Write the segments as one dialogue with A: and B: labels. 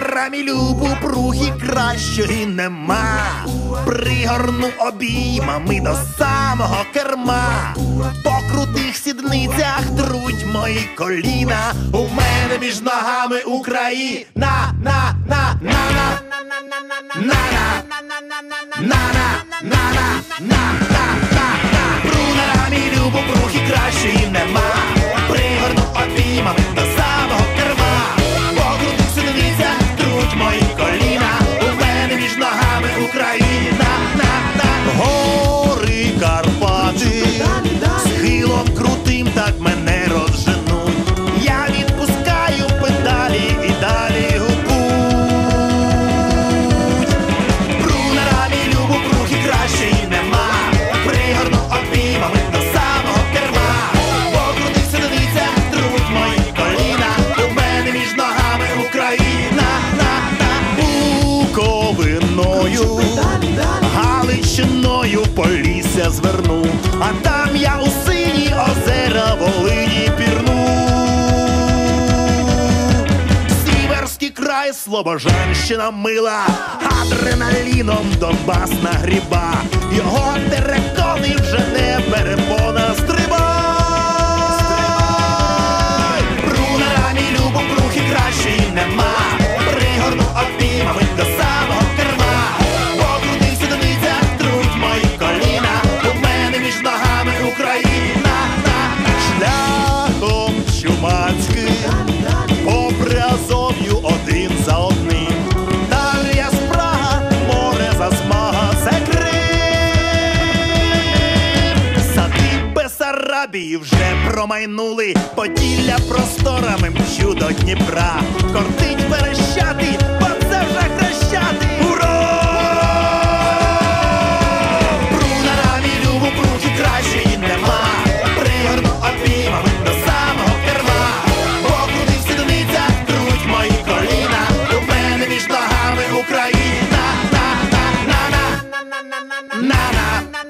A: рамі любу пругі кращої нема. Пригорну обіймами до самого керма. По крутих сідницях труть мої коліна. У мене між ногами Україна. на, на, на, на, на, на, на, На, на, на, на, на. На, на. На, на, на, на, на, Карпати. Схилом крутим так мене розженуть. Я відпускаю педалі і далі у путь. Пру на рамі любу прухи кращої нема. Пригорну обіймами до самого керма. По крутих сидницях труть мої коліна. У мене між ногами Україна. На, на, Буковиною, Галичиною зверну, а там я у сині озера Волині пірну. Сіверський край, Слобожанщина мила, адреналіном Донбас нагріба, попри один за одним. Дар'я спрага, море засмага, це Крим. Бесарабії вже промайнули, Поділля просторами чудо Дніпра.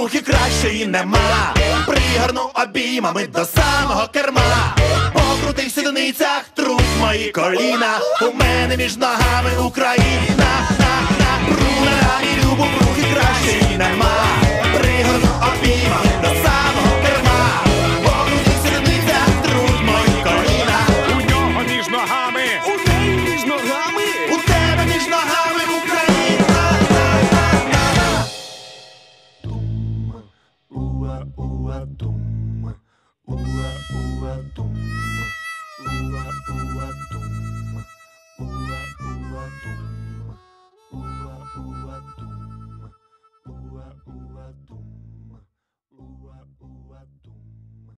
A: прухи кращої нема. Пригорну обіймами до самого керма. По крутих сідницях труп мої коліна. У мене між ногами Україна. atum.